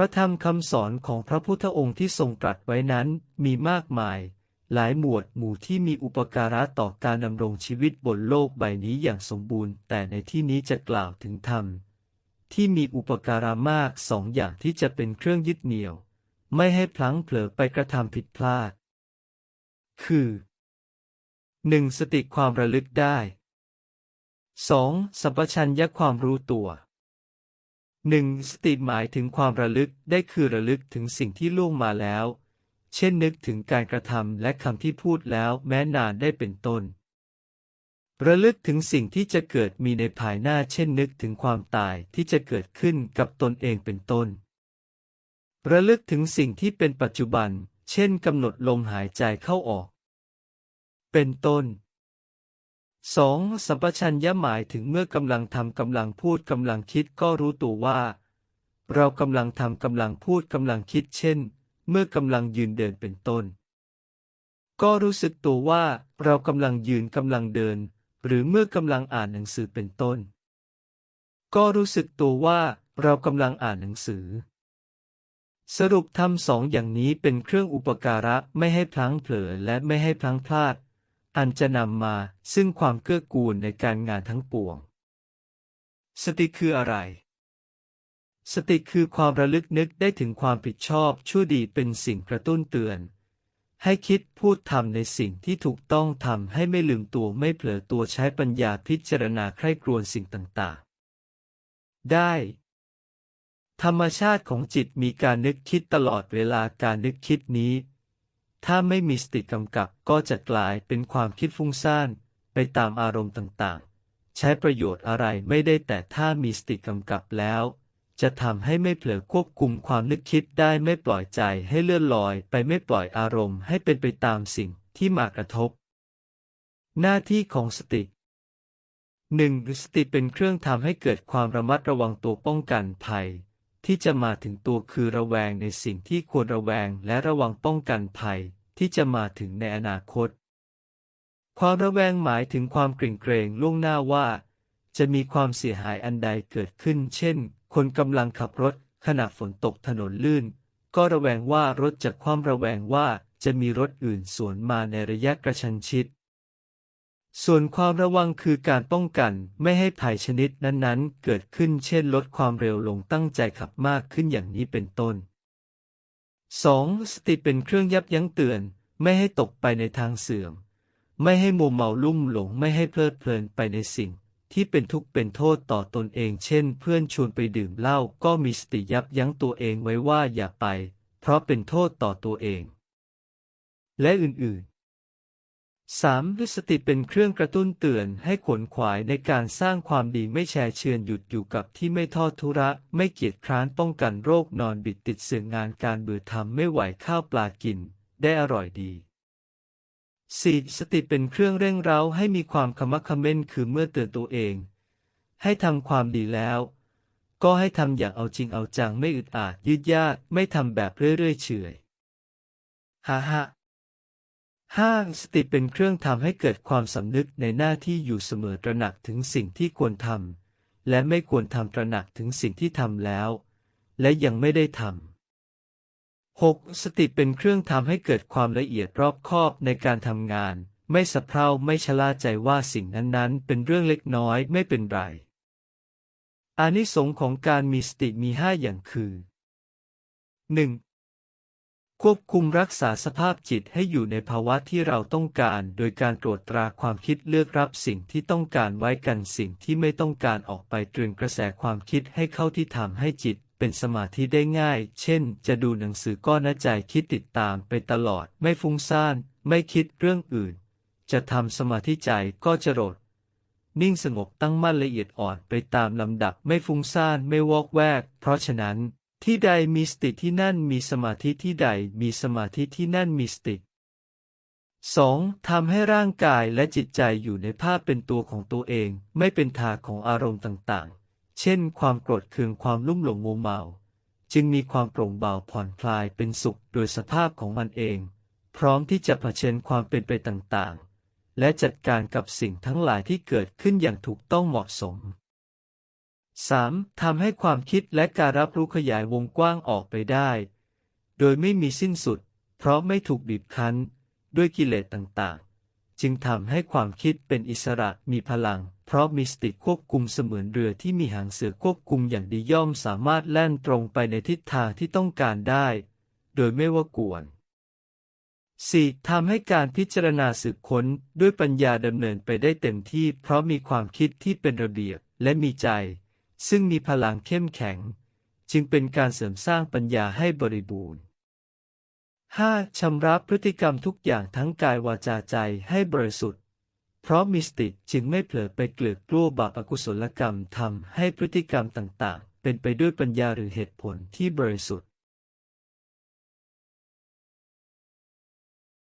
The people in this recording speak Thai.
พระธรรมคำสอนของพระพุทธองค์ที่ทรงตรัสไว้นั้นมีมากมาย หลายหมวดหมู่ที่มีอุปการะต่อการดำรงชีวิตบนโลกใบนี้อย่างสมบูรณ์ แต่ในที่นี้จะกล่าวถึงธรรม ที่มีอุปการะมากสองอย่างที่จะเป็นเครื่องยึดเหนี่ยว ไม่ให้พลั้งเผลอไปกระทำผิดพลาด คือ 1. สติความระลึกได้ 2. สัมปชัญญะความรู้ตัว 1. สติหมายถึงความระลึกได้คือระลึกถึงสิ่งที่ล่วงมาแล้ว เช่นนึกถึงการกระทำและคำที่พูดแล้วแม้นานได้เป็นต้น ระลึกถึงสิ่งที่จะเกิดมีในภายหน้าเช่นนึกถึงความตายที่จะเกิดขึ้นกับตนเองเป็นต้น ระลึกถึงสิ่งที่เป็นปัจจุบัน เช่นกำหนดลมหายใจเข้าออก เป็นต้น 2. สัมปชัญญะหมายถึงเมื่อกำลังทำกำลังพูดกำลังคิดก็รู้ตัวว่า เรากำลังทำกำลังพูดกำลังคิดเช่น เมื่อกำลังยืนเดินเป็นต้น ก็รู้สึกตัวว่าเรากำลังยืนกำลังเดิน หรือเมื่อกำลังอ่านหนังสือเป็นต้น ก็รู้สึกตัวว่าเรากำลังอ่านหนังสือ สรุปทำสองอย่างนี้เป็นเครื่องอุปการะไม่ให้พลั้งเผลอและไม่ให้พลั้งพลาด อันจะนำมาซึ่งความเกื้อกูลในการงานทั้งปวง สติคืออะไร สติคือความระลึกนึกได้ถึงความผิดชอบชั่วดีเป็นสิ่งกระตุ้นเตือน ให้คิดพูดทำในสิ่งที่ถูกต้องทำให้ไม่ลืมตัวไม่เผลอตัวใช้ปัญญาพิจารณาใคร่ครวญสิ่งต่างๆ ได้ธรรมชาติของจิตมีการนึกคิดตลอดเวลาการนึกคิดนี้ ถ้าไม่มีสติกำกับก็จะกลายเป็นความคิดฟุ้งซ่านไปตามอารมณ์ต่างๆ ใช้ประโยชน์อะไรไม่ได้แต่ถ้ามีสติกำกับแล้ว จะทำให้ไม่เผลอควบคุมความนึกคิดได้ไม่ปล่อยใจให้เลื่อนลอยไปไม่ปล่อยอารมณ์ให้เป็นไปตามสิ่งที่มากระทบ หน้าที่ของสติหนึ่งสติเป็นเครื่องทำให้เกิดความระมัดระวังตัวป้องกันภัย ที่จะมาถึงตัวคือระแวงในสิ่งที่ควรระแวงและระวังป้องกันภัย ที่จะมาถึงในอนาคต ความระแวงหมายถึงความเกรงเกรงล่วงหน้าว่า จะมีความเสียหายอันใดเกิดขึ้น เช่น คนกำลังขับรถ ขณะฝนตกถนนลื่น ก็ระแวงว่ารถจะคว่ำระแวงว่าจะมีรถอื่นสวนมาในระยะกระชันชิด ส่วนความระวังคือการป้องกันไม่ให้ภัยชนิดนั้นๆ เกิดขึ้นเช่นลดความเร็วลงตั้งใจขับมากขึ้นอย่างนี้เป็นต้น 2. สติเป็นเครื่องยับยั้งเตือน ไม่ให้ตกไปในทางเสื่อม ไม่ให้มัวเมาลุ่มหลงไม่ให้เพลิดเพลินไปในสิ่ง ที่เป็นทุกข์เป็นโทษต่อตนเอง เช่น เพื่อนชวนไปดื่มเหล้าก็มีสติยับยั้งตัวเองไว้ว่าอย่าไป เพราะเป็นโทษต่อตัวเอง และอื่นๆ 3. ด้วยสติเป็นเครื่องกระตุ้นเตือนให้ขวนขวายในการสร้างความดีไม่แชร์เชือนหยุดอยู่กับที่ไม่ทอดทุระ ไม่เกียจคร้านป้องกันโรคนอนบิดติดเสื่องงานการเบื่อทำไม่ไหวข้าวปลากิน ได้อร่อยดี 4. สติเป็นเครื่องเร่งเร้าให้มีความขมักขม้นคือเมื่อเตือนตัวเอง ให้ทำความดีแล้ว ก็ให้ทำอย่างเอาจริงเอาจังไม่อึดอัดยืดยากไม่ทำแบบเรื่อยๆเฉยฮ่าฮ่า ห้าสติเป็นเครื่องทำให้เกิดความสำนึกในหน้าที่อยู่เสมอตระหนักถึงสิ่งที่ควรทำและไม่ควรทำตระหนักถึงสิ่งที่ทำแล้ว และยังไม่ได้ทำ 6. สติเป็นเครื่องทำให้เกิดความละเอียดรอบคอบในการทำงาน ไม่สะเพร่าไม่ชะล่าใจว่าสิ่งนั้นๆ เป็นเรื่องเล็กน้อยไม่เป็นไรอานิสงส์ของการมีสติมีห้าอย่างคือ 1. ควบคุมรักษาสภาพจิตให้อยู่ในภาวะที่เราต้องการ โดยการตรวจตราความคิดเลือกรับสิ่งที่ต้องการไว้กันสิ่งที่ไม่ต้องการออกไปตรึงกระแสความคิดให้เข้าที่ทำให้จิตเป็นสมาธิได้ง่าย เช่น จะดูหนังสือก็นใจคิดติดตามไปตลอด ไม่ฟุ้งซ่าน ไม่คิดเรื่องอื่น จะทำสมาธิใจก็จะโรด นิ่งสงบตั้งมั่นละเอียดอ่อนไปตามลำดับไม่ฟุ้งซ่านไม่วอกแวก เพราะฉะนั้น ที่ใดมีสติที่นั่นมีสมาธิที่ใดมีสมาธิที่นั่นมีสติ 2. ทำให้ร่างกายและจิตใจอยู่ในภาพเป็นตัวของตัวเอง ไม่เป็นทาของอารมณ์ต่างๆ เช่น ความโกรธเคืองความลุ่มหลงมัวเมา จึงมีความโปร่งเบาผ่อนคลายเป็นสุขโดยสภาพของมันเอง พร้อมที่จะเผชิญความเป็นไปต่างๆ และจัดการกับสิ่งทั้งหลายที่เกิดขึ้นอย่างถูกต้องเหมาะสม 3. ทำให้ความคิดและการรับรู้ขยายวงกว้างออกไปได้ โดยไม่มีสิ้นสุด เพราะไม่ถูกบีบคั้น ด้วยกิเลสต่างๆ จึงทำให้ความคิดเป็นอิสระมีพลัง เพราะมีสติควบคุมเสมือนเรือที่มีหางเสือควบคุมอย่างดีย่อมสามารถแล่นตรงไปในทิศทางที่ต้องการได้ โดยไม่ว่ากวน 4. ทำให้การพิจารณาสืบค้นด้วยปัญญาดำเนินไปได้เต็มที่ เพราะมีความคิดที่เป็นระเบียบและมีใจ ซึ่งมีพลังเข้มแข็ง จึงเป็นการเสริมสร้างปัญญาให้บริบูรณ์ 5. ชำระพฤติกรรมทุกอย่างทั้งกายวาจาใจให้บริสุทธิ์ เพราะมีสติจึงไม่เผลอไปเกลือกกลัวบาปอกุศลกรรมทำให้พฤติกรรมต่างๆ เป็นไปด้วยปัญญาหรือเหตุผลที่บริสุทธิ์